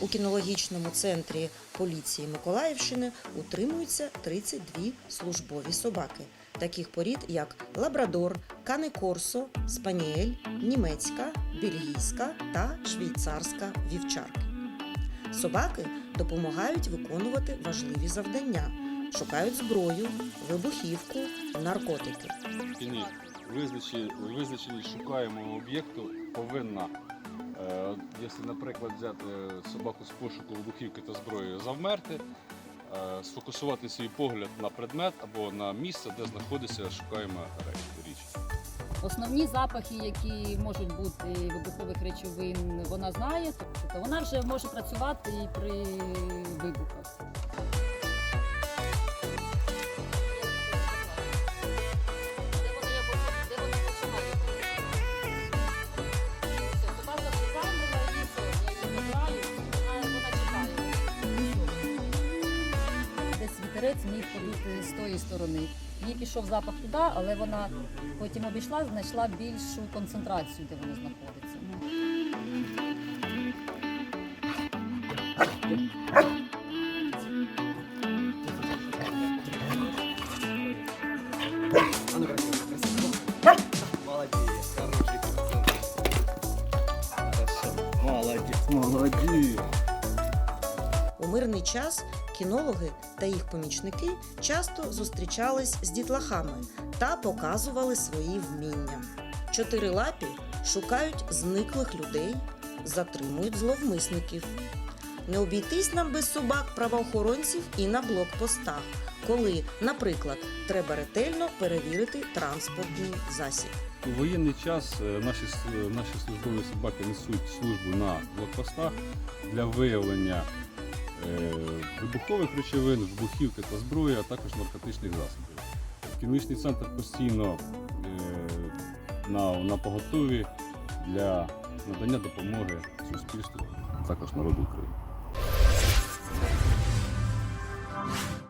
У кінологічному центрі поліції Миколаївщини утримуються 32 службові собаки, таких порід як лабрадор, кане корсо, спаніель, німецька, бельгійська та швейцарська вівчарки. Собаки допомагають виконувати важливі завдання, шукають зброю, вибухівку, наркотики. Визначені, шукаємого об'єкту повинна, якщо, наприклад, взяти собаку з пошуку вибухівки та зброї, завмерти, е, сфокусувати свій погляд на предмет або на місце, де знаходиться шукаємо річ. Основні запахи, які можуть бути вибухових речовин, вона знає, тобто вона вже може працювати і при вибухах. Десь вітерець міг подути з тої сторони. Їй пішов запах туди, але вона потім обійшла, знайшла більшу концентрацію, де вона знаходиться. Ну, А ну красиво, красиво. Молодец, хороший процент. Хорошо. Молодец, молодец. У мирний час кінологи та їх помічники часто зустрічались з дітлахами та показували свої вміння. Чотирилапі шукають зниклих людей, затримують зловмисників. Не обійтись нам без собак правоохоронців і на блокпостах, коли, наприклад, треба ретельно перевірити транспортний засіб. У воєнний час е, наші, с- наші службові собаки несуть службу на блокпостах для виявлення е, вибухових речовин, вибухівки та зброї, а також наркотичних засобів. Кінологічний центр постійно е, на, на поготові для надання допомоги суспільству, а також народу України.